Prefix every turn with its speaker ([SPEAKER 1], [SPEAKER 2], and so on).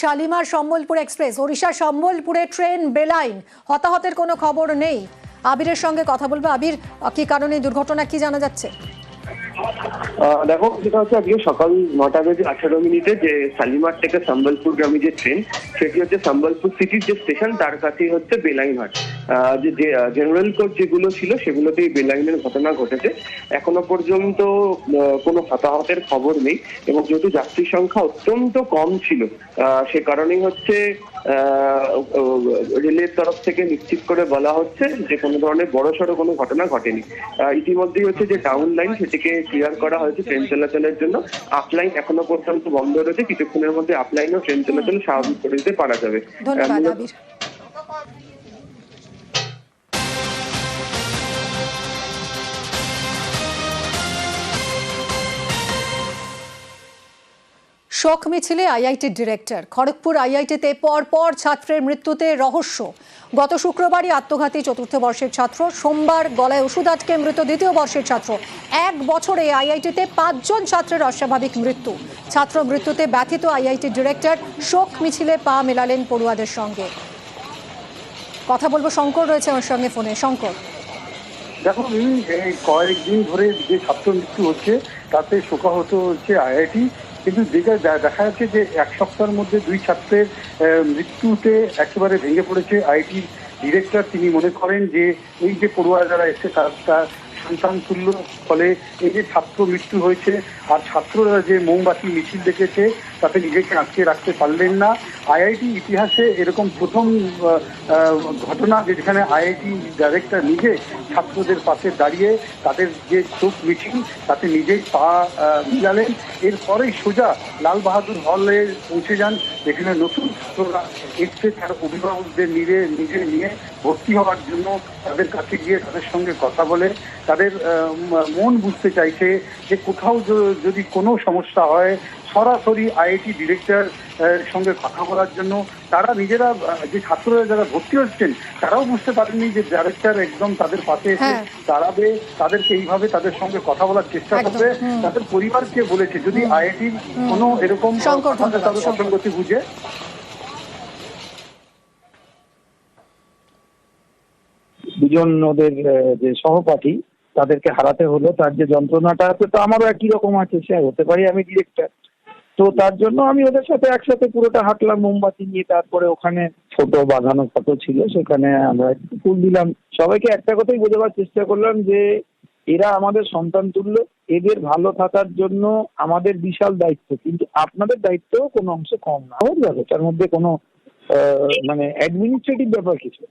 [SPEAKER 1] Shalimar Sambalpur express, Odisha সম্বলপুরে train, বেলাইন। হতাহতের কোনো খবর নেই। আবিরের সঙ্গে কথা বলব আবির। কি কারণে দুর্ঘটনা কি জানা যাচ্ছে?
[SPEAKER 2] দেখো যেটা হচ্ছে আজকে সকাল নটা বেজে আঠারো মিনিটে যে শালিমার থেকে সম্বলপুর গ্রামে যে ট্রেন সেটি হচ্ছে সম্বলপুর সিটির যে স্টেশন তার কাছেই হচ্ছে বেলাইন হাট আহ, যে জেনারেল কোচ যেগুলো ছিল সেগুলোতেই বেলাইনের ঘটনা ঘটেছে। এখনও পর্যন্ত কোনো হতাহতের খবর নেই এবং যেহেতু যাত্রীর সংখ্যা অত্যন্ত কম ছিল সে কারণেই হচ্ছে রেলের তরফ থেকে নিশ্চিত করে বলা হচ্ছে যে কোনো ধরনের বড়সড় কোনো ঘটনা ঘটেনি। ইতিমধ্যেই হচ্ছে যে ডাউন লাইন সেটিকে ক্লিয়ার করা হয়েছে ট্রেন চলাচলের জন্য। আপলাইন এখনও পর্যন্ত বন্ধ রয়েছে। কিছুক্ষণের মধ্যে আপলাইনও ট্রেন চলাচল স্বাভাবিক করে দিতে পারা যাবে।
[SPEAKER 1] শোক মিছিলে আইআইটির ডিরেক্টর। খড়গপুর আইআইটিতে পর পর ছাত্রের মৃত্যুতে রহস্য। গত শুক্রবারই আত্মঘাতী চতুর্থ বর্ষের ছাত্র, সোমবার গলায় ওষুধ আটকে মৃত দ্বিতীয় বর্ষের ছাত্র। এক বছরে আইআইটিতে পাঁচজন ছাত্রের অস্বাভাবিক মৃত্যু। ছাত্র মৃত্যুতে ব্যথিত আইআইটির ডিরেক্টর শোক মিছিলে পা মেলালেন পড়ুয়াদের সঙ্গে। কথা বলব শঙ্কর রয়েছে আমার সঙ্গে ফোনে। শঙ্কর।
[SPEAKER 3] দেখো এই কয়েকদিন ধরে যে ছাত্র মৃত্যু হচ্ছে, তাতে শোকাহত হচ্ছে আইআইটি। কিন্তু যেটা দেখা যাচ্ছে যে এক সপ্তাহের মধ্যে দুই ছাত্রের মৃত্যুতে একেবারে ভেঙে পড়েছে আইটি ডিরেক্টর। তিনি মনে করেন যে এই যে পড়ুয়া যারা এসে তার সন্তান তুল্য ফলে এই যে ছাত্র মৃত্যু হয়েছে, আর ছাত্ররা যে মোমবাতি মিছিল দেখেছে তাতে নিজেকে আটকে রাখতে পারলেন না। আইআইটি ইতিহাসে এরকম প্রথম ঘটনা যেখানে আইআইটি ডাইরেক্টর নিজে ছাত্রদের পাশে দাঁড়িয়ে তাদের যে চোখ মিছিল তাতে নিজেই পা মিলালেন। এরপরেই সোজা লাল বাহাদুর হলে পৌঁছে যান, যেখানে নতুন ছাত্ররা এসছে তার অভিভাবকদের নিজে নিজে নিয়ে ভর্তি হওয়ার জন্য তাদের কাছে গিয়ে তাদের সঙ্গে কথা বলে। তাদের মন বুঝতে চাইছে যে কোথাও যদি কোনো সমস্যা হয় সরাসরি আইআইটি ডিরেক্টর সঙ্গে কথা বলার জন্য তারা নিজেরা যে ছাত্ররা যারা ভর্তি হচ্ছেন তারাও বুঝতে পারেননি যে ডাইরেক্টর একদম তাদের পাশে এসে
[SPEAKER 1] হ্যাঁ।
[SPEAKER 3] দাঁড়াবে তাদেরকে এইভাবে তাদের সঙ্গে কথা বলার চেষ্টা করবে। তাদের পরিবারকে বলেছে যদি আইআইটির কোনো এরকম তাদের। অসঙ্গতি বুঝে।
[SPEAKER 4] দুজন ওদের আহ, যে সহপাঠী তাদেরকে হারাতে হলো তার যে যন্ত্রণাটা আছে তো আমারও একই রকম আছে সে হতে পারি আমি ডিরেক্টর তো তার জন্য আমি ওদের সাথে একসাথে পুরোটা হাঁটলাম মোমবাতি নিয়ে, তারপরে ওখানে ফটো বাঁধানো ফটো ছিল, সেখানে আমরা একটু ফুল দিলাম। সবাইকে একটা কথাই বোঝাবার চেষ্টা করলাম যে, এরা আমাদের সন্তান তুল্য, এদের ভালো থাকার জন্য আমাদের বিশাল দায়িত্ব। কিন্তু আপনাদের দায়িত্বও কোনো অংশে কম না। হয়ে যাবে তার মধ্যে কোনো মানে অ্যাডমিনিস্ট্রেটিভ ব্যাপার কিছু